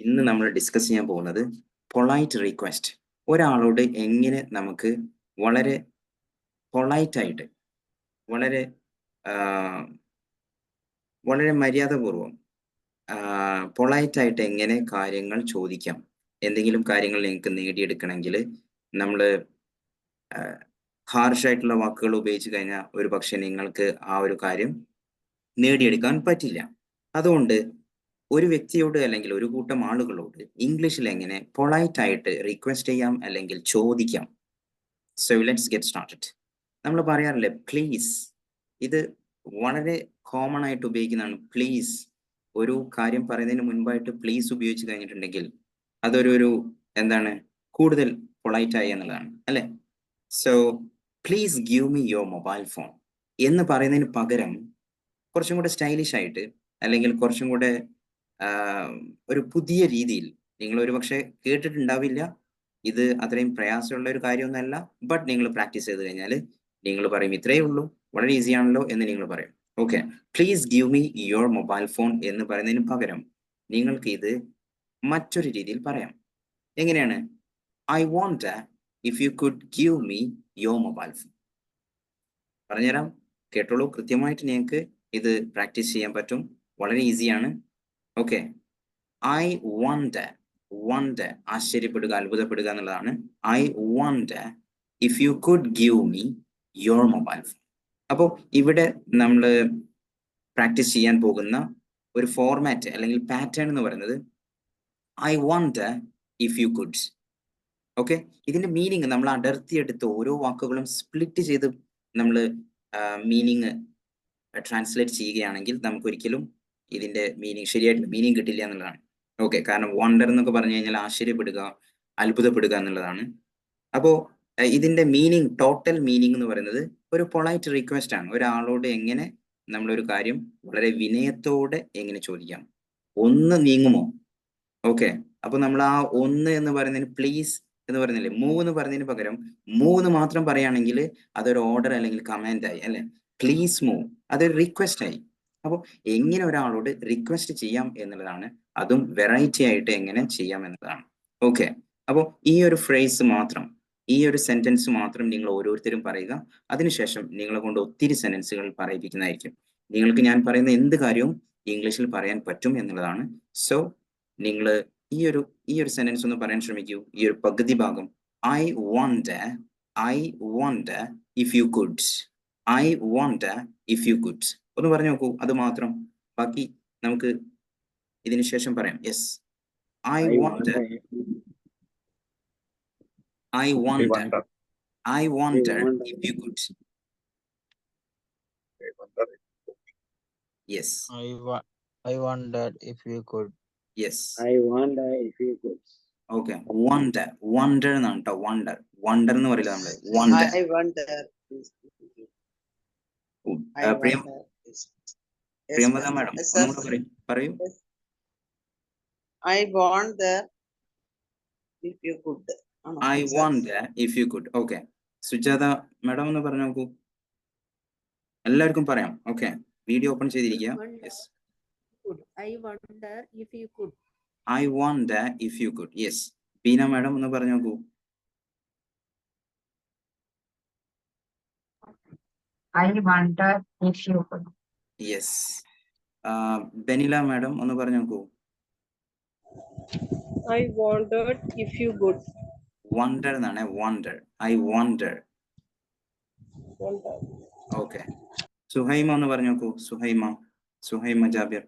ഇന്ന് നമ്മൾ ഡിസ്കസ് ചെയ്യാൻ പോകുന്നത് പൊളൈറ്റ് റിക്വസ്റ്റ് ഒരാളോട് എങ്ങനെ നമുക്ക് വളരെ പൊളൈറ്റ് ആയിട്ട് വളരെ വളരെ മര്യാദപൂർവം പൊളൈറ്റ് ആയിട്ട് എങ്ങനെ കാര്യങ്ങൾ ചോദിക്കാം എന്തെങ്കിലും കാര്യങ്ങൾ നിങ്ങൾക്ക് നേടിയെടുക്കണമെങ്കിൽ നമ്മൾ ഹാർഷായിട്ടുള്ള വാക്കുകൾ ഉപയോഗിച്ച് കഴിഞ്ഞാൽ ഒരു പക്ഷെ നിങ്ങൾക്ക് ആ ഒരു കാര്യം നേടിയെടുക്കാൻ പറ്റില്ല. അതുകൊണ്ട് ഒരു വ്യക്തിയോട് അല്ലെങ്കിൽ ഒരു കൂട്ടം ആളുകളോട് ഇംഗ്ലീഷിൽ എങ്ങനെ പൊളൈറ്റ് ആയിട്ട് റിക്വസ്റ്റ് ചെയ്യാം അല്ലെങ്കിൽ ചോദിക്കാം? സോ ലെറ്റ്സ് ഗെറ്റ് സ്റ്റാർട്ടഡ് നമ്മൾ പറയാറില്ലേ പ്ലീസ് ഇത് വളരെ കോമൺ ആയിട്ട് ഉപയോഗിക്കുന്നതാണ്. പ്ലീസ് ഒരു കാര്യം പറയുന്നതിന് മുൻപായിട്ട് പ്ലീസ് ഉപയോഗിച്ച് കഴിഞ്ഞിട്ടുണ്ടെങ്കിൽ അതൊരു ഒരു എന്താണ് കൂടുതൽ പൊളൈറ്റ് ആയി എന്നുള്ളതാണ് അല്ലെ? So please give me your mobile phone എന്ന് പറയുന്നതിന് പകരം കുറച്ചും കൂടെ സ്റ്റൈലിഷ് ആയിട്ട് അല്ലെങ്കിൽ കുറച്ചും കൂടെ ഒരു പുതിയ രീതിയിൽ. നിങ്ങൾ ഒരുപക്ഷെ കേട്ടിട്ടുണ്ടാവില്ല. ഇത് അത്രയും പ്രയാസമുള്ള ഒരു കാര്യമൊന്നുമല്ല. ബട്ട് നിങ്ങൾ പ്രാക്ടീസ് ചെയ്ത് കഴിഞ്ഞാൽ നിങ്ങൾ പറയും ഇത്രയേ ഉള്ളൂ. വളരെ ഈസി ആണല്ലോ എന്ന് നിങ്ങൾ പറയും. Okay please give me your mobile phone എന്ന് പറയുന്നതിന് പകരം നിങ്ങൾക്ക് ഇത് മറ്റൊരു രീതിയിൽ പറയാം. എങ്ങനെയാണ്? I want if you could give me your mobile phone പറഞ്ഞുതരാം. കേട്ടോളൂ. കൃത്യമായിട്ട് നിങ്ങൾക്ക് ഇത് പ്രാക്ടീസ് ചെയ്യാൻ പറ്റും. വളരെ ഈസിയാണ് ഓക്കെ ഐ വണ്ട് വണ്ട് ആശ്ചര്യപ്പെടുക അത്ഭുതപ്പെടുക എന്നുള്ളതാണ്. I want if you could give me your mobile phone അപ്പോൾ ഇവിടെ നമ്മൾ പ്രാക്ടീസ് ചെയ്യാൻ പോകുന്ന ഒരു ഫോർമാറ്റ് അല്ലെങ്കിൽ പാറ്റേൺ എന്ന് പറയുന്നത് I want if you could okay ഇതിന്റെ മീനിങ് നമ്മൾ അടർത്തിയെടുത്ത് ഓരോ വാക്കുകളും സ്പ്ലിറ്റ് ചെയ്ത് നമ്മൾ മീനിങ് ട്രാൻസ്ലേറ്റ് ചെയ്യുകയാണെങ്കിൽ നമുക്ക് ഒരിക്കലും ഇതിന്റെ മീനിങ് ശരിയായിട്ടുള്ള മീനിങ് കിട്ടില്ല എന്നുള്ളതാണ്. ഓക്കെ കാരണം വണ്ടർ എന്നൊക്കെ പറഞ്ഞു കഴിഞ്ഞാൽ ആശ്ചര്യപ്പെടുക അത്ഭുതപ്പെടുക എന്നുള്ളതാണ്. അപ്പോ അഹ് ഇതിന്റെ മീനിങ് ടോട്ടൽ മീനിങ് എന്ന് പറയുന്നത് ഒരു പൊളൈറ്റ് റിക്വസ്റ്റ് ആണ്. ഒരാളോട് എങ്ങനെ നമ്മളൊരു കാര്യം വളരെ വിനയത്തോടെ എങ്ങനെ ചോദിക്കാം? ഒന്ന് നീങ്ങുമോ? ഓക്കെ അപ്പൊ നമ്മൾ ആ ഒന്ന് എന്ന് പറയുന്നതിന് പ്ലീസ് എന്ന് പറയുന്നില്ലേ മൂന്ന് പറയുന്നതിന് പകരം മൂന്ന് മാത്രം പറയുകയാണെങ്കിൽ അതൊരു ഓർഡർ അല്ലെങ്കിൽ കമാൻഡ് ആയി അല്ലെ? പ്ലീസ് മൂവ് അതൊരു റിക്വസ്റ്റ് ആയി. അപ്പോൾ എങ്ങനെ ഒരാളോട് റിക്വസ്റ്റ് ചെയ്യാം എന്നുള്ളതാണ്. അതും വെറൈറ്റി ആയിട്ട് എങ്ങനെ ചെയ്യാം എന്നതാണ് ഓക്കെ അപ്പോൾ ഈ ഒരു ഫ്രേസ് മാത്രം ഈ ഒരു സെന്റൻസ് മാത്രം നിങ്ങൾ ഓരോരുത്തരും പറയുക. അതിനുശേഷം നിങ്ങളെ കൊണ്ട് ഒത്തിരി സെന്റൻസുകൾ പറയിപ്പിക്കുന്നതായിരിക്കും. നിങ്ങൾക്ക് ഞാൻ പറയുന്ന എന്ത് കാര്യവും ഇംഗ്ലീഷിൽ പറയാൻ പറ്റും എന്നുള്ളതാണ്. സോ നിങ്ങൾ ഈ ഒരു ഈ ഒരു സെന്റൻസ് ഒന്ന് പറയാൻ ശ്രമിക്കൂ. ഈ ഒരു പകുതി ഭാഗം I want I want if you could I want if you could ഒന്ന് പറഞ്ഞു നോക്കൂ. അത് മാത്രം. ബാക്കി നമുക്ക് ഇതിനു ശേഷം പറയാം. Yes I want I want I want if you could yes I wa- I wondered if you could. Yes I wonder if you could. Okay wonder wonder എന്നാണ് കേട്ടോ വണ്ടർ വണ്ടർ എന്ന് പറയില്ല നമ്മൾ. Wonder I wonder. Priyam madam പറയൂ. I want wonder if you could. ആണോ? I want if you could okay Sujatha madam ഒന്ന് പറഞ്ഞു നോക്കൂ. എല്ലാവർക്കും പറയാം. ഓക്കെ വീഡിയോ ഓപ്പൺ ചെയ്തിരിക്കുക. Wonder. Yes could. I wonder if you could. I want if you could yes Beena madam ഒന്ന് പറഞ്ഞു നോക്കൂ. I wonder if you could. Yes Benila madam ഒന്ന് പറഞ്ഞു നോക്കൂ. I wondered if you good wonder എന്നാണ് wonder I wonder wonder. Okay Suhaima ഒന്ന് പറഞ്ഞു നോക്കൂ. സുഹൈമ സുഹൈമ ജാബിർ.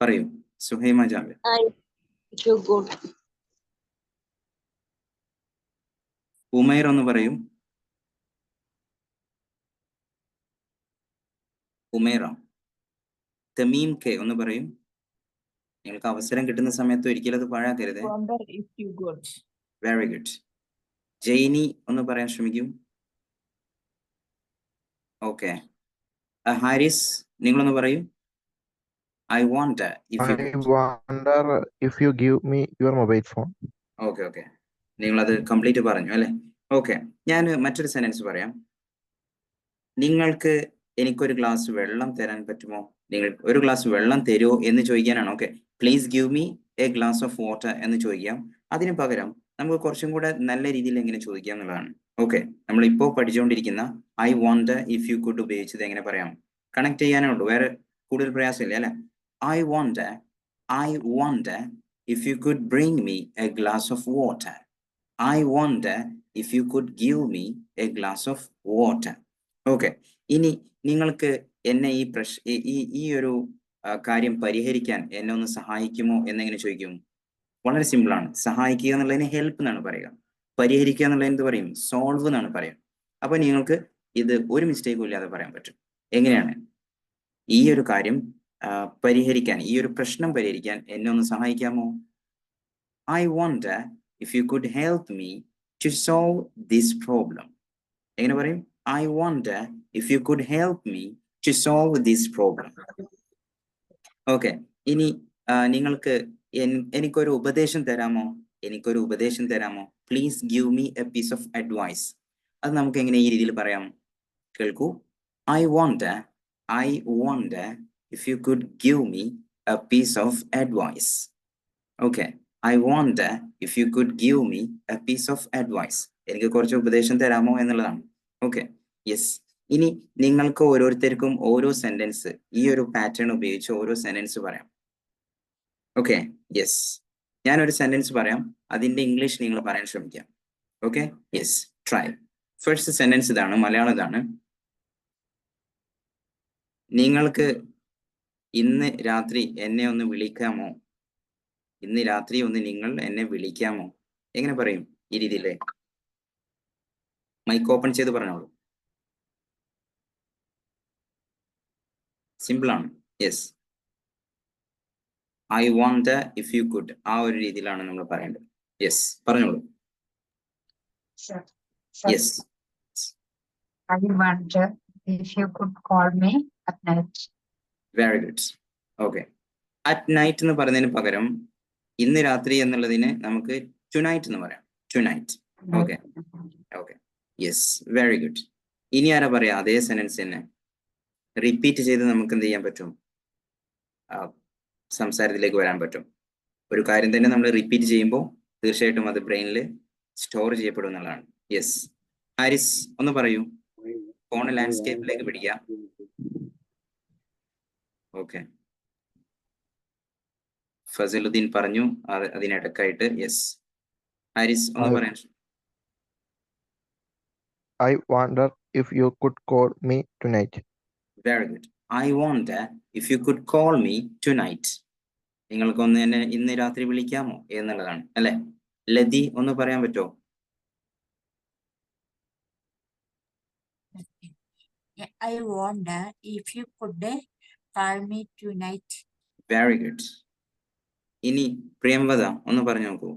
പറയൂ. സുഹൈമ ജാബിർ. ഉമൈർ ഒന്ന് പറയൂ. ഉമൈറ തമീം കെ ഒന്ന് പറയും. നിങ്ങൾക്ക് അവസരം കിട്ടുന്ന സമയത്ത് ഒരിക്കലും അത് പാഴാക്കരുത്. വെരി ഗുഡ് ജൈനി ഒന്ന് പറയാൻ ശ്രമിക്കൂ. ഓക്കെ ഹാരിസ് നിങ്ങളൊന്ന് പറയൂ. I want if you give me your mobile phone okay. Okay നിങ്ങൾ അത് കംപ്ലീറ്റ് പറഞ്ഞു അല്ലേ? ഓക്കെ ഞാൻ മറ്റൊരു സെന്റൻസ് പറയാം. നിങ്ങൾക്ക് എനിക്കൊരു ഗ്ലാസ് വെള്ളം തരാൻ പറ്റുമോ? നിങ്ങൾ ഒരു ഗ്ലാസ് വെള്ളം തരുമോ എന്ന് ചോദിക്കാനാണ്. Okay please give me a glass of water എന്ന് ചോദിക്കാം. അതിന് പകരം നമുക്ക് കുറച്ചും കൂടെ നല്ല രീതിയിൽ എങ്ങനെ ചോദിക്കാം എന്നുള്ളതാണ്. ഓക്കെ നമ്മൾ ഇപ്പോൾ പഠിച്ചുകൊണ്ടിരിക്കുന്ന I want if you could ഉപയോഗിച്ചത് എങ്ങനെ പറയാം? കണക്ട് ചെയ്യാനേ ഉള്ളൂ. വേറെ കൂടുതൽ പ്രയാസമില്ല അല്ലെ? I want I want if you could bring me a glass of water I want if you could give me a glass of water okay ഇനി നിങ്ങൾക്ക് എന്നെ ഈ പ്രശ് ഈ- ഈ ഒരു കാര്യം പരിഹരിക്കാൻ എന്നെ ഒന്ന് സഹായിക്കുമോ എന്നെങ്ങനെ ചോദിക്കും? വളരെ സിമ്പിൾ ആണ്. സഹായിക്കുക എന്നുള്ളതിന് ഹെൽപ്പ് എന്നാണ് പറയുക. പരിഹരിക്കുക എന്നുള്ളതിന് എന്ത് പറയും? സോൾവ് എന്നാണ് പറയുക. അപ്പൊ നിങ്ങൾക്ക് ഇത് ഒരു മിസ്റ്റേക്കും ഇല്ലാതെ പറയാൻ പറ്റും. എങ്ങനെയാണ്? ഈ ഒരു കാര്യം പരിഹരിക്കാൻ ഈ ഒരു പ്രശ്നം പരിഹരിക്കാൻ എന്നെ ഒന്ന് സഹായിക്കാമോ? I want if you could help me to solve this problem എങ്ങനെ പറയും? I wonder if you could help me to solve this problem. Okay ഇനി നിങ്ങൾക്ക് എനിക്കൊരു ഉപദേശം തരാമോ? എനിക്കൊരു ഉപദേശം തരാമോ? Please give me a piece of advice അത് നമുക്ക് എങ്ങനെ ഈ രീതിയിൽ പറയാം? കേൾക്കൂ. I want I want if you could give me a piece of advice okay I want if you could give me a piece of advice എനിക്ക് കുറച്ച് ഉപദേശം തരാമോ എന്നുള്ളതാണ്. ഓക്കെ യെസ് ഇനി നിങ്ങൾക്ക് ഓരോരുത്തർക്കും ഓരോ സെന്റൻസ് ഈ ഒരു പാറ്റേൺ ഉപയോഗിച്ച് ഓരോ സെന്റൻസ് പറയാം. ഓക്കെ യെസ് ഞാനൊരു സെന്റൻസ് പറയാം. അതിന്റെ ഇംഗ്ലീഷ് നിങ്ങൾ പറയാൻ ശ്രമിക്കാം. Okay yes try first sentence ഇതാണ് മലയാളം ഇതാണ്. നിങ്ങൾക്ക് ഇന്ന് രാത്രി എന്നെ ഒന്ന് വിളിക്കാമോ? ഇന്ന് രാത്രി ഒന്ന് നിങ്ങൾ എന്നെ വിളിക്കാമോ? എങ്ങനെ പറയും ഈ രീതിയിലെ? മൈക്ക് ഓപ്പൺ ചെയ്ത് പറഞ്ഞോളൂ. സിമ്പിൾ ആണ്. Yes I want if you could ആ ഒരു രീതിയിലാണ് നമ്മൾ പറയേണ്ടത്. യെസ് പറഞ്ഞോളൂ. Yes I want if you could call me at night. Very good okay at night എന്ന് പറയുന്നതിന് പകരം ഇന്ന് രാത്രി എന്നുള്ളതിന് നമുക്ക് ടുനൈറ്റ് എന്ന് പറയാം. Tonight okay. Okay yes very good ഇനി ആരാ പറയാ? അതേ സെന്റൻസ് തന്നെ. റിപ്പീറ്റ് ചെയ്ത് നമുക്ക് എന്ത് ചെയ്യാൻ പറ്റും? സംസാരത്തിലേക്ക് വരാൻ പറ്റും. ഒരു കാര്യം തന്നെ നമ്മൾ റിപ്പീറ്റ് ചെയ്യുമ്പോൾ തീർച്ചയായിട്ടും അത് ബ്രെയിനിൽ സ്റ്റോർ ചെയ്യപ്പെടും എന്നുള്ളതാണ്. യെസ് ഹാരിസ് ഒന്ന് പറയൂ. ഫോൺ ലാൻഡ്സ്കേപ്പിലേക്ക് പിടിക്കാം ഓക്കെ ഫസലുദ്ദീൻ പറഞ്ഞു അത് അതിനിടക്കായിട്ട്. യെസ് ഹാരിസ് ഒന്ന്. പറയാൻ I wonder if you could call me tonight. Very good I want if you could call me tonight നിങ്ങൾക്കൊന്ന് എന്നെ ഇന്ന് രാത്രി വിളിക്കാമോ എന്നുള്ളതാണ് അല്ലെ? ലതി ഒന്ന് പറയാൻ പറ്റുമോ I want if you could call me tonight very good ഇനി പ്രിയംവദ ഒന്ന് പറഞ്ഞു നോക്കൂ.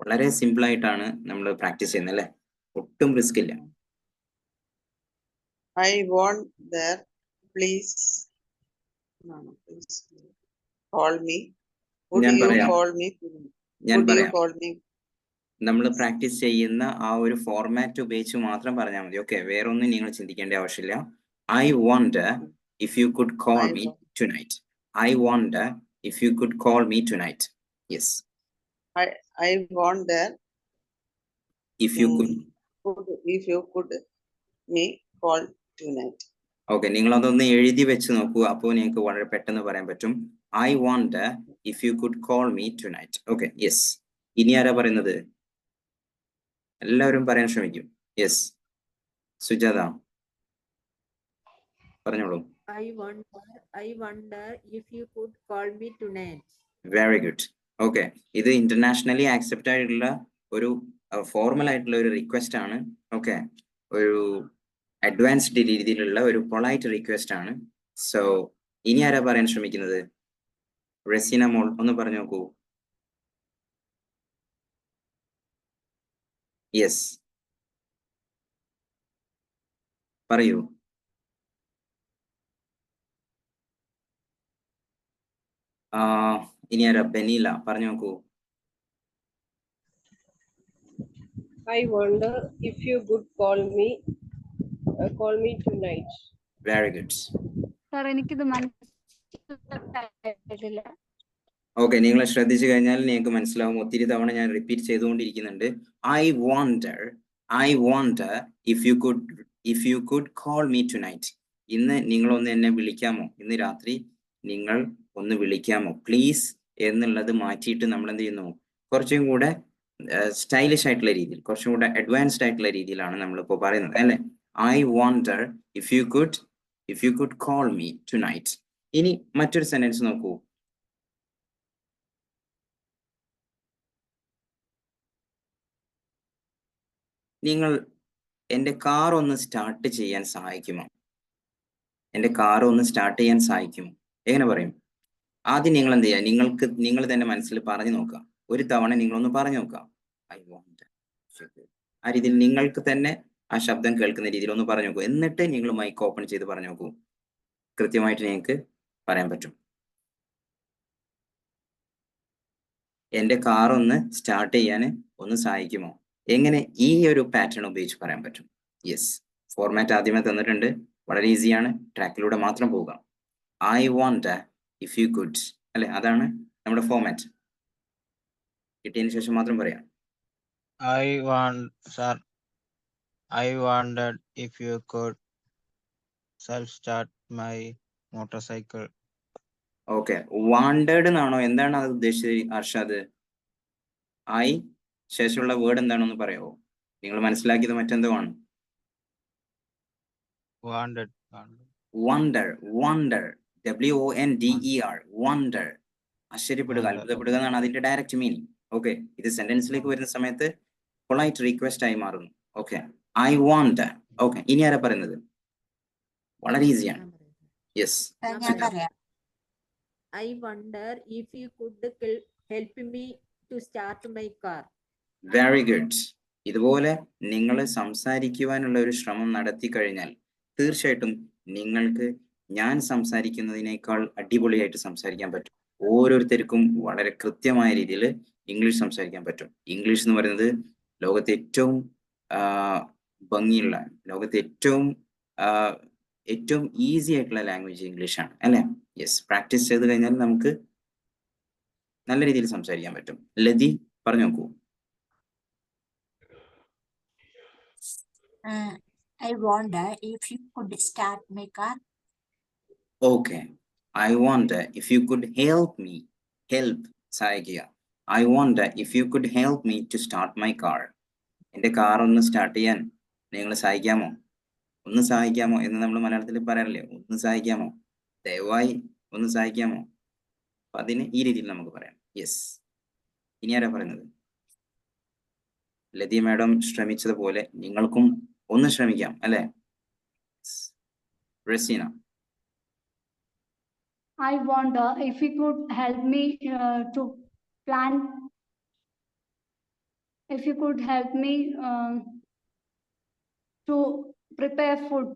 വളരെ സിമ്പിൾ ആയിട്ടാണ് നമ്മൾ പ്രാക്ടീസ് ചെയ്യുന്നത് അല്ലെ? ഒട്ടും റിസ്ക് ഇല്ല. I wonder please me. Would ഞാൻ പറയാം. ഞാൻ? നമ്മൾ പ്രാക്ടീസ് ചെയ്യുന്ന ആ ഒരു ഫോർമാറ്റ് ഉപയോഗിച്ച് മാത്രം പറഞ്ഞാൽ മതി. ഓക്കെ വേറെ ഒന്നും നിങ്ങൾ ചിന്തിക്കേണ്ട ആവശ്യമില്ല. I want if you could call me tonight I want if you could call me tonight yes I want there, if you could mm, could, if you could me call tonight. Okay നിങ്ങൾ അതൊന്ന് എഴുതി വെച്ച് നോക്കൂ. അപ്പോൾ നിങ്ങൾക്ക് വളരെ പെട്ടെന്ന് പറയാൻ പറ്റും. I want if you could call me tonight okay yes ഇനി ആരാ പറയുന്നത്? എല്ലാവരും പറയാൻ ശ്രമിക്കും. യെസ് സുജാത പറഞ്ഞോളൂ. I I I I if you could call me tonight very good okay ഇത് ഇന്റർനാഷണലി ആക്സെപ്റ്റ് ആയിട്ടുള്ള ഒരു ഫോർമൽ ആയിട്ടുള്ള ഒരു റിക്വസ്റ്റ് ആണ്. ഓക്കെ ഒരു അഡ്വാൻസ്ഡ് രീതിയിലുള്ള ഒരു പൊളൈറ്റ് റിക്വസ്റ്റ് ആണ്. സോ ഇനി ആരാ പറയാൻ ശ്രമിക്കുന്നത്? റെസീന മോൾ ഒന്ന് പറഞ്ഞു നോക്കൂ. യെസ് പറയൂ. ആ ഇനി ആരാ? ബെനീല പറഞ്ഞു നോക്കൂ. I wonder if you good call me call me tonight very good sir എനിക്കിത് മനസ്സിലായിട്ടില്ല. ഓക്കെ നിങ്ങൾ ശ്രദ്ധിച്ചു കഴിഞ്ഞാൽ നിങ്ങൾക്ക് മനസ്സിലാവും. ഒത്തിരി തവണ ഞാൻ repeat ചെയ്തുകൊണ്ടിരിക്കുന്നുണ്ട്. I wonder I wonder if you could if you could call me tonight ഇന്ന് നിങ്ങളൊന്ന് എന്നെ വിളിക്കാമോ? ഇന്ന് രാത്രി നിങ്ങൾ ഒന്ന് വിളിക്കാമോ? പ്ലീസ് എന്നുള്ളത് മാറ്റിയിട്ട് നമ്മൾ എന്ത് ചെയ്യുന്നു? കുറച്ചും കൂടെ സ്റ്റൈലിഷ് ആയിട്ടുള്ള രീതിയിൽ കുറച്ചും കൂടെ അഡ്വാൻസ്ഡ് ആയിട്ടുള്ള രീതിയിലാണ് നമ്മളിപ്പോൾ പറയുന്നത് അല്ലെ? I wonder if you could if you could call me tonight ഇനി മറ്റൊരു സെന്റൻസ് നോക്കൂ. നിങ്ങൾ എന്റെ കാർ ഒന്ന് സ്റ്റാർട്ട് ചെയ്യാൻ സഹായിക്കുമോ? എന്റെ കാർ ഒന്ന് സ്റ്റാർട്ട് ചെയ്യാൻ സഹായിക്കുമോ? എങ്ങനെ പറയും? ആദ്യം നിങ്ങൾ എന്ത് ചെയ്യുക നിങ്ങൾക്ക് നിങ്ങൾ തന്നെ മനസ്സിൽ പറഞ്ഞു നോക്കുക. ഒരു തവണ നിങ്ങളൊന്ന് പറഞ്ഞു നോക്കുക. ഐ വോണ്ട് ആ രീതിയിൽ നിങ്ങൾക്ക് തന്നെ ആ ശബ്ദം കേൾക്കുന്ന രീതിയിൽ ഒന്ന് പറഞ്ഞു നോക്കൂ. എന്നിട്ട് നിങ്ങൾ മൈക്ക് ഓപ്പൺ ചെയ്ത് പറഞ്ഞു നോക്കൂ. കൃത്യമായിട്ട് നിങ്ങൾക്ക് പറയാൻ പറ്റും. എന്റെ കാർ ഒന്ന് സ്റ്റാർട്ട് ചെയ്യാൻ ഒന്ന് സഹായിക്കുമോ? എങ്ങനെ ഈ ഒരു പാറ്റേൺ ഉപയോഗിച്ച് പറയാൻ പറ്റും? യെസ് ഫോർമാറ്റ് ആദ്യമേ തന്നിട്ടുണ്ട്. വളരെ ഈസിയാണ് ട്രാക്കിലൂടെ മാത്രം പോവുക. I want if you could അല്ലെ? അതാണ് നമ്മുടെ ഫോമാറ്റ് കിട്ടിയതിന് ശേഷം മാത്രം പറയാം. I want, I wanted if you you could self-start my motorcycle. ഓക്കെ വാണ്ടഡ് എന്നാണോ? എന്താണ് അത് ഉദ്ദേശിച്ചത് അർഷാദ് ഐ ശേഷമുള്ള വേർഡ് എന്താണെന്ന് പറയാമോ നിങ്ങൾ മനസ്സിലാക്കിയത് മറ്റെന്തോ ആണ് wanted. Wonder wonder W O N D E R wonder ആശ്ചര്യപ്പെടുക. അത്ഭുതപ്പെടുക എന്നാണ് അതിന്റെ ഡയറക്റ്റ് മീനിങ് ഓക്കെ ഇത് സെന്റൻസിലേക്ക് വരുന്ന സമയത്ത് പൊളൈറ്റ് റിക്വസ്റ്റ് ആയി മാറുന്നു. ഓക്കെ ഐ വാണ്ട് ഓക്കെ ഇനി ആരാ പറയുന്നത്? വളരെ ഈസിയാണ് yes I wonder if you could help me to start my car help me to start my car. Very good ഇതുപോലെ നിങ്ങൾ സംസാരിക്കുവാനുള്ള ഒരു ശ്രമം നടത്തി കഴിഞ്ഞാൽ തീർച്ചയായിട്ടും നിങ്ങൾക്ക് ഞാൻ സംസാരിക്കുന്നതിനേക്കാൾ അടിപൊളിയായിട്ട് സംസാരിക്കാൻ പറ്റും. ഓരോരുത്തർക്കും വളരെ കൃത്യമായ രീതിയിൽ ഇംഗ്ലീഷ് സംസാരിക്കാൻ പറ്റും. ഇംഗ്ലീഷ് എന്ന് പറയുന്നത് ലോകത്തെ ഏറ്റവും ഭംഗിയുള്ള ലോകത്തെ ഏറ്റവും ഏറ്റവും ഈസി ആയിട്ടുള്ള ലാംഗ്വേജ് ഇംഗ്ലീഷ് ആണ്. അല്ലേ? യെസ് പ്രാക്ടീസ് ചെയ്ത് കഴിഞ്ഞാൽ നമുക്ക് നല്ല രീതിയിൽ സംസാരിക്കാൻ പറ്റും. ലതി പറഞ്ഞു നോക്കൂ. I wonder if you could start make car. Okay. I wonder if you could help me. Help സഹായിക്കുക. I wonder if you could help me to start my car. എന്റെ കാർ ഒന്ന് സ്റ്റാർട്ട് ചെയ്യാൻ. നിങ്ങൾ സഹായിക്കാമോ? ഒന്ന് സഹായിക്കാമോ എന്ന് നമ്മൾ മലയാളത്തിൽ പറയാറില്ലേ? ഒന്ന് സഹായിക്കാമോ? ദയവായി ഒന്ന് സഹായിക്കാമോ? അപ്പൊ അതിന് ഈ രീതിയിൽ നമുക്ക് പറയാം. യെസ് ഇനി ആരാ പറയുന്നത്? ലതി മാഡം ശ്രമിച്ചതുപോലെ നിങ്ങൾക്കും ഒന്ന് ശ്രമിക്കാം അല്ലേ? Raseena. I wonder if you could help me uh, to plan. If you could help me um, to prepare food.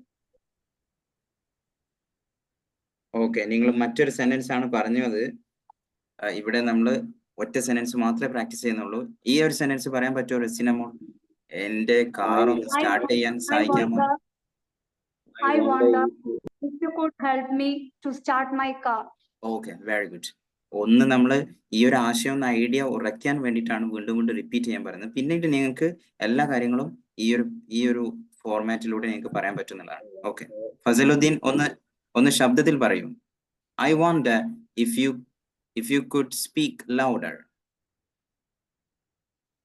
Okay നിങ്ങൾ മറ്റൊരു സെന്റൻസ് ആണ് പറഞ്ഞത് ഇവിടെ നമ്മൾ ഒറ്റ സെന്റൻസ് മാത്രമേ പ്രാക്ടീസ് ചെയ്യുന്നുള്ളൂ ഈ ഒരു സെന്റൻസ് പറയാൻ പറ്റുമോ റെസിനമോൾ എന്റെ കാർ ഒന്ന് സ്റ്റാർട്ട് ചെയ്യാൻ സഹായിക്കാമോ could help me to start my car. Okay, very good. ഒന്ന് നമ്മൾ ഈ ഒരു ആശയം ഒന്ന് ഐഡിയ ഉറയ്ക്കാൻ വേണ്ടിയിട്ടാണ് വീണ്ടും വീണ്ടും റിപ്പീറ്റ് ചെയ്യാൻ പറയുന്നത്. പിന്നീട് നിങ്ങൾക്ക് എല്ലാ കാര്യങ്ങളും ഈ ഒരു ഈ ഒരു ഫോർമാറ്റിലൂടെ നിങ്ങൾക്ക് പറയാൻ പറ്റുന്നതാണ്. ഓക്കെ ഫസലുദ്ദീൻ ഒന്ന് ഒന്ന് ശബ്ദത്തിൽ പറയൂ. I want if you if you could speak louder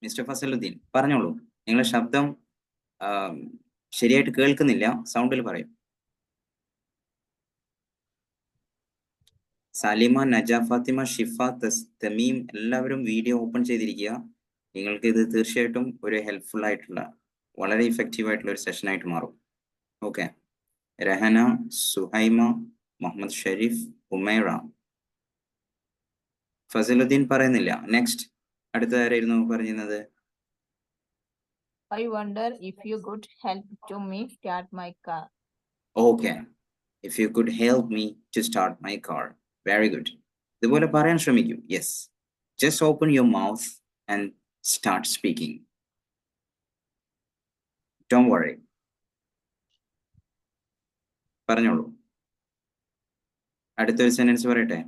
mister Fasaluddin പറഞ്ഞോളൂ. നിങ്ങളുടെ ശബ്ദം ശരിയായിട്ട് കേൾക്കുന്നില്ല. സൗണ്ടിൽ പറയും. സാലിമ നജ ഫാത്തിമ ഷിഫ തസ് തമീം എല്ലാവരും വീഡിയോ ഓപ്പൺ ചെയ്തിരിക്കുക. നിങ്ങൾക്ക് ഇത് തീർച്ചയായിട്ടും ഒരു ഹെൽപ്ഫുൾ ആയിട്ടുള്ള വളരെ ഇഫക്റ്റീവ് ആയിട്ടുള്ള ഒരു സെഷൻ ആയിട്ട് മാറും. ഓക്കെ രഹന സുഹൈമ മുഹമ്മദ് ഷെരീഫ് ഉമേറ. ഫസലുദ്ദീൻ പറയുന്നില്ല. നെക്സ്റ്റ് അടുത്ത ആരായിരുന്നു പറഞ്ഞിരുന്നത്? I wonder if you could help to me start my car. Okay if you good help me to start my car very good ഇതുപോലെ പറയാൻ ശ്രമിക്കൂ. Yes just open your mouth and start speaking don't worry പറഞ്ഞോളൂ. അടുത്തൊരു sentence പറയട്ടെ?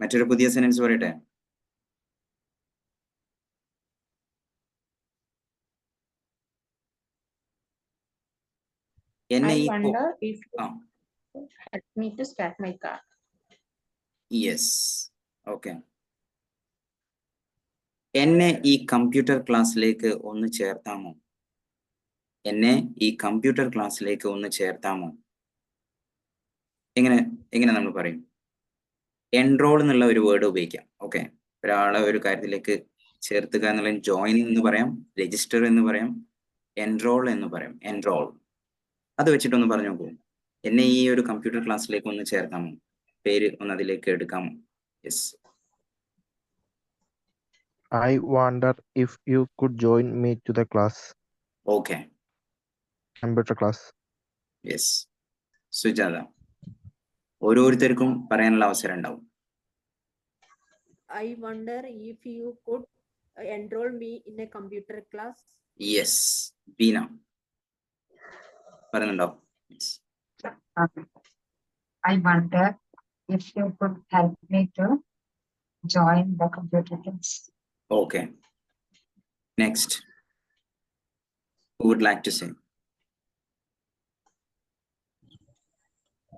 മറ്റൊരു പുതിയ sentence പറയട്ടെ? എന്നെ ഈ help me to start my car. Yes okay എന്നെ ഈ കമ്പ്യൂട്ടർ ക്ലാസ്സിലേക്ക് ഒന്ന് ചേർത്താമോ? എന്നെ ഈ കമ്പ്യൂട്ടർ ക്ലാസ്സിലേക്ക് ഒന്ന് ചേർത്താമോ? എങ്ങനെ എങ്ങനെ നമ്മൾ പറയും. എൻറോൾ എന്നുള്ള ഒരു വേർഡ് ഉപയോഗിക്കാം. ഓക്കെ ഒരാളെ ഒരു കാര്യത്തിലേക്ക് ചേർത്തുക എന്നുള്ള ജോയിൻ എന്ന് പറയാം രജിസ്റ്റർ എന്ന് പറയാം എൻറോൾ എന്ന് പറയാം. എൻറോൾ അത് വെച്ചിട്ടൊന്ന് പറഞ്ഞു നോക്കൂ. എന്നെ ഈ ഒരു കമ്പ്യൂട്ടർ ക്ലാസ്സിലേക്ക് ഒന്ന് ചേർക്കാമോ പേര് ഒന്ന് അതിലേക്ക് എടുക്കാം. Yes I wonder if you could join me to the class okay computer class yes Sujatha ഓരോരുത്തർക്കും പറയാനുള്ള അവസരം ഉണ്ടാവും. I wonder if you could enrol me in a computer class yes Beena. പറയുന്നുണ്ടോ? Um, I wonder if you could help me to join the computer class. Okay. Next. Who would like to say?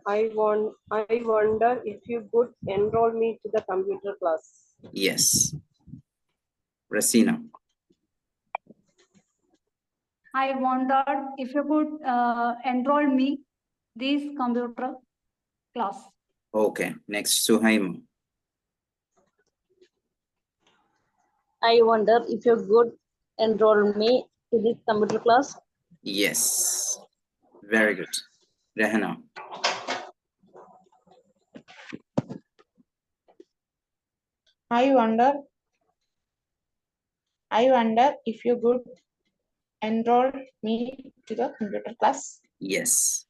I want I wonder if you could enroll me to the computer class. Yes. Rasina. I wondered if you could uh, enroll me this computer class. Okay, next Suhaim. I wonder if you could enroll me to this computer class. Yes, very good. Rehana. I wonder, I wonder if you could enroll me to the computer class. Yes,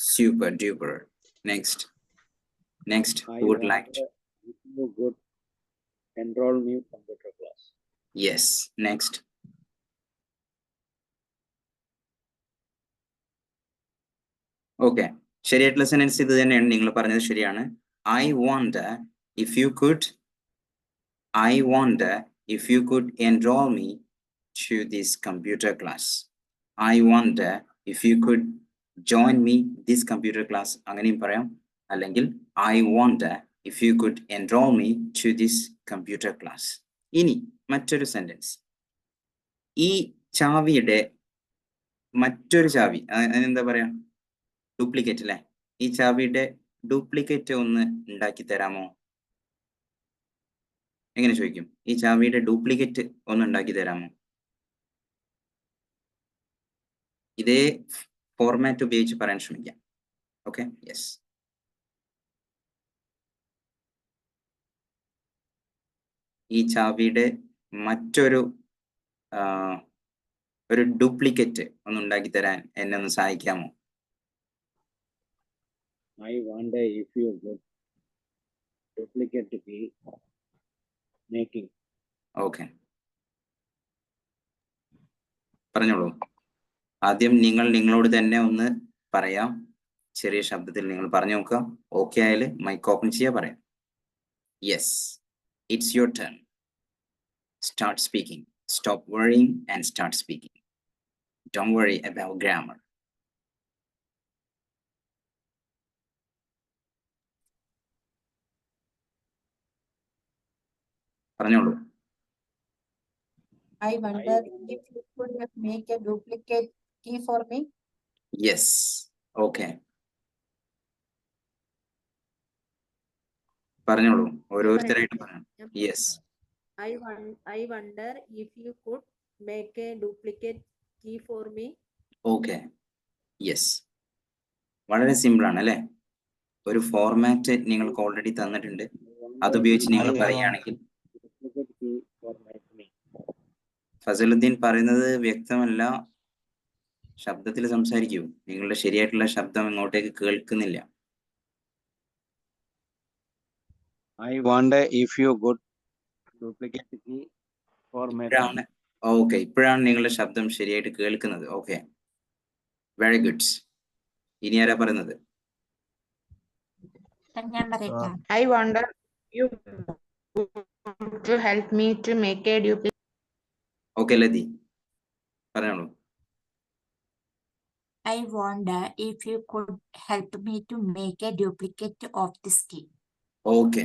super duper next next I would like wonder if you could enroll me computer class. Yes next okay ശരിയായിട്ടുള്ള sentence ഇത് തന്നെയാണ് നിങ്ങൾ പറഞ്ഞത് ശരിയാണ്. I want if you could I want if you could enroll me to this computer class I want if you could join me this computer class അങ്ങനെയും പറയാം. അല്ലെങ്കിൽ I want if you could enroll me to this computer class ഇനി മറ്റൊരു sentence ഈ ചാവിയുടെ മറ്റൊരു ചാവി അതിനെന്താ പറയാ? ഡ്യൂപ്ലിക്കേറ്റ് അല്ലേ? ഈ ചാവിയുടെ ഡ്യൂപ്ലിക്കേറ്റ് ഒന്ന് ഉണ്ടാക്കി തരാമോ? എങ്ങനെ ചോദിക്കും? ഈ ചാവിയുടെ ഡ്യൂപ്ലിക്കേറ്റ് ഒന്ന് ഉണ്ടാക്കി തരാമോ? ഇതേ ഫോർമാറ്റ് ഉപയോഗിച്ച് പറയാൻ ശ്രമിക്കാം. ഓക്കെ യെസ് ഈ ചാവിയുടെ മറ്റൊരു ഒരു ഡ്യൂപ്ലിക്കേറ്റ് ഒന്ന് ഉണ്ടാക്കി തരാൻ എന്നെ ഒന്ന് സഹായിക്കാമോ? I wonder if you could duplicate the making. Okay പറഞ്ഞോളൂ. ആദ്യം നിങ്ങൾ നിങ്ങളോട് തന്നെ ഒന്ന് പറയാം. ചെറിയ ശബ്ദത്തിൽ നിങ്ങൾ പറഞ്ഞു നോക്കുക. ഓക്കെ ആയാൽ മൈക്ക് ഓപ്പൺ ചെയ്യാ പറയാം. Yes it's your turn start speaking stop worrying and start speaking don't worry about grammar പറഞ്ഞോളൂ. I wonder if you could make a duplicate key for me. Yes okay പറഞ്ഞോളൂ. ഓരോരുത്തരായിട്ട് പറയാം yes I want, I wonder if you could make a duplicate key for me. Okay yes വളരെ simple ആണ് അല്ലേ? ഒരു format നിങ്ങൾക്ക് already തന്നിട്ടുണ്ട്. അതുപയോഗിച്ച് നിങ്ങൾ പറയുകയാണെങ്കിൽ. Duplicate key for my me. Fazaluddin പറയുന്നത് വ്യക്തമല്ല. ശബ്ദത്തിൽ സംസാരിക്കൂ. നിങ്ങളുടെ ശരിയായിട്ടുള്ള ശബ്ദം ഇങ്ങോട്ടേക്ക് കേൾക്കുന്നില്ല. I want if you could duplicate key for ഇപ്പോഴാണ് ഓക്കെ ഇപ്പോഴാണ് നിങ്ങളുടെ ശബ്ദം ശരിയായിട്ട് കേൾക്കുന്നത്. ഓക്കെ. വെരി ഗുഡ് ഇനി ആരാ പറയുന്നത്? I want you to help me to make a duplicate. Okay Lathi. പറഞ്ഞോളൂ. I wonder if you could help me to make a duplicate of this key. Okay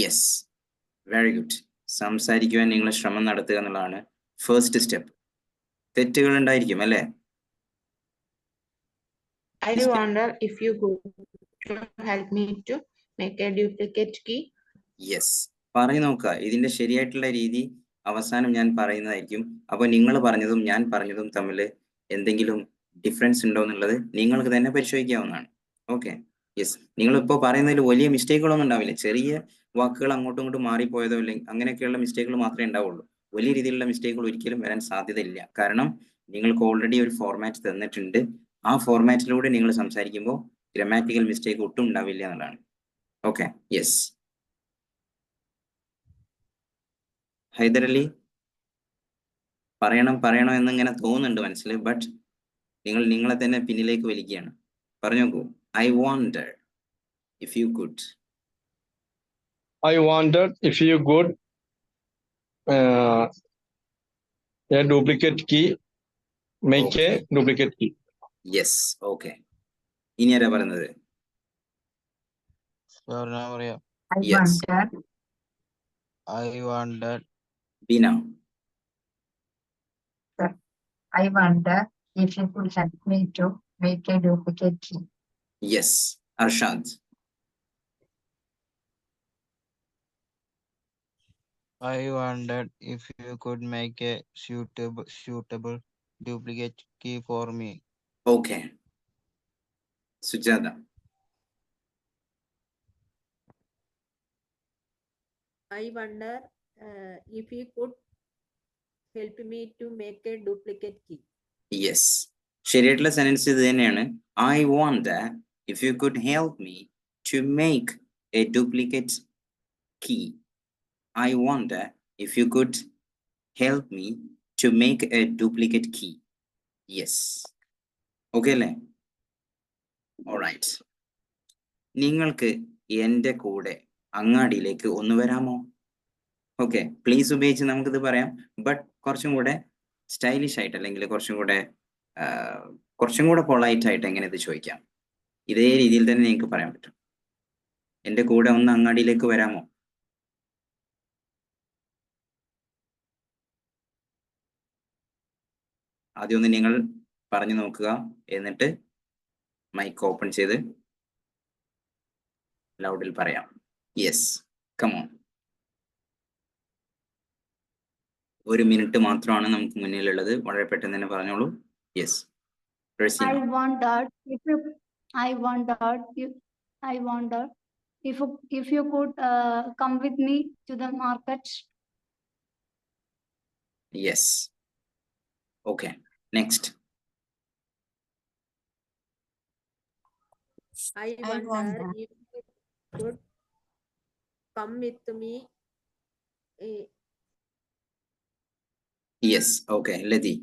yes very good സംസാരിക്കുവാൻ നിങ്ങൾ ശ്രമം നടത്തുക എന്നുള്ളതാണ് first step തെറ്റുകൾ ഉണ്ടായിരിക്കും അല്ലേ? I Yes, wonder if you could help me to make a duplicate key. Yes പറഞ്ഞു നോക്കുക. ഇതിന്റെ ശരിയായിട്ടുള്ള രീതി അവസാനം ഞാൻ പറയുന്നതായിരിക്കും. അപ്പൊ നിങ്ങൾ പറഞ്ഞതും ഞാൻ പറഞ്ഞതും തമ്മിൽ എന്തെങ്കിലും ഡിഫറൻസ് ഉണ്ടോ എന്നുള്ളത് നിങ്ങൾക്ക് തന്നെ പരിശോധിക്കാവുന്നതാണ്. ഓക്കെ യെസ് നിങ്ങൾ ഇപ്പോൾ പറയുന്നതിൽ വലിയ മിസ്റ്റേക്കുകളൊന്നും ഉണ്ടാവില്ല. ചെറിയ വാക്കുകൾ അങ്ങോട്ടും ഇങ്ങോട്ടും മാറിപ്പോയതോ അല്ലെങ്കിൽ അങ്ങനെയൊക്കെയുള്ള മിസ്റ്റേക്കുകൾ മാത്രമേ ഉണ്ടാവുള്ളൂ. വലിയ രീതിയിലുള്ള മിസ്റ്റേക്കുകൾ ഒരിക്കലും വരാൻ സാധ്യതയില്ല. കാരണം നിങ്ങൾക്ക് ഓൾറെഡി ഒരു ഫോർമാറ്റ് തന്നിട്ടുണ്ട്. ആ ഫോർമാറ്റിലൂടെ നിങ്ങൾ സംസാരിക്കുമ്പോൾ ഗ്രമാറ്റിക്കൽ മിസ്റ്റേക്ക് ഒട്ടും ഉണ്ടാവില്ല എന്നുള്ളതാണ്. ഓക്കെ യെസ് ഹൈദരലി പറയണം പറയണം എന്നിങ്ങനെ തോന്നുന്നുണ്ട് മനസ്സിൽ. ബട്ട് നിങ്ങൾ നിങ്ങളെ തന്നെ പിന്നിലേക്ക് വലിക്കുകയാണ്. പറഞ്ഞു നോക്കൂ. I want if you could I want if you could duplicate key make a duplicate key yes okay ഇനി ആരാ പറയുന്നത്? Bina I want if you could help me to make a duplicate key. Yes, Arshad. I wondered if you could make a suitable suitable duplicate key for me. Okay. Sujata. I wonder uh, if you could help me to make a duplicate key. Yes ശരിയായിട്ടുള്ള sentence ഇത് തന്നെയാണ്. I want if you could help me to make a duplicate key I want if you could help me to make a duplicate key yes okay അല്ലേ? Alright നിങ്ങൾക്ക് എന്റെ കൂടെ അങ്ങാടിയിലേക്ക് ഒന്ന് വരാമോ? Okay please ഉപയോഗിച്ച് നമുക്കിത് പറയാം. ബട്ട് കുറച്ചും കൂടെ സ്റ്റൈലിഷ് ആയിട്ട് അല്ലെങ്കിൽ കുറച്ചും കൂടെ കുറച്ചും കൂടെ പൊളൈറ്റ് ആയിട്ട് എങ്ങനെ ഇത് ചോദിക്കാം? ഇതേ രീതിയിൽ തന്നെ നിങ്ങൾക്ക് പറയാൻ പറ്റും. എന്റെ കൂടെ ഒന്ന് അങ്ങാടിയിലേക്ക് വരാമോ? ആദ്യം ഒന്ന് നിങ്ങൾ പറഞ്ഞു നോക്കുക. എന്നിട്ട് മൈക്ക് ഓപ്പൺ ചെയ്ത് ലൗഡിൽ പറയാം. യെസ് കമോൺ ഒരു മിനിറ്റ് മാത്രമാണ് നമുക്ക് മുന്നിലുള്ളത് വളരെ പെട്ടെന്ന് തന്നെ പറഞ്ഞോളൂ yes I wondered if you, I wondered if, I wonder if, you- if you could uh, come with me to the market. Yes okay next I I wonder wonder. if you could come with me. eh, yes okay Lathi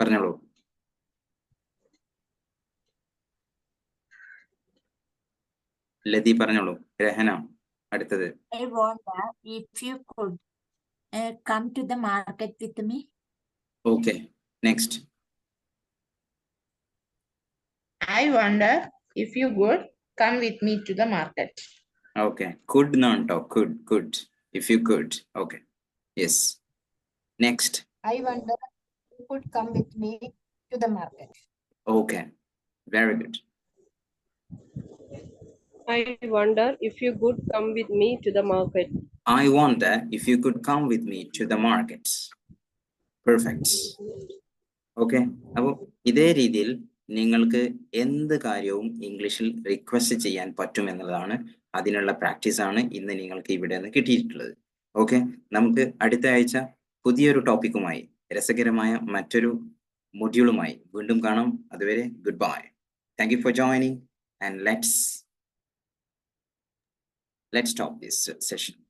പറഞ്ഞോളൂ ലതി പറഞ്ഞോളൂ രഹന അടുത്തത് I wonder if you could uh, come to the market with me. Okay next I wonder if you would come with me to the market. Okay could non to could Could if you could okay yes next I wonder if you could come with me to the market. Okay very good I wonder if you could come with me to the market. I wonder if you could come with me to the markets. Perfect. Okay അപ്പോൾ ഇതേ രീതിയിൽ നിങ്ങൾക്ക് എന്ത് കാര്യവും ഇംഗ്ലീഷിൽ request ചെയ്യാൻ പറ്റും എന്നുള്ളതാണ് അതിനുള്ള പ്രാക്ടീസ് ആണ് ഇന്ന് നിങ്ങൾക്ക് ഇവിടെ നിന്ന് കിട്ടിയിട്ടുള്ളത്. ഓക്കെ നമുക്ക് അടുത്ത ആഴ്ച പുതിയൊരു ടോപ്പിക്കുമായി രസകരമായ മറ്റൊരു മൊഡ്യൂളുമായി വീണ്ടും കാണാം. അതുവരെ good bye thank you for joining and let's let's stop this session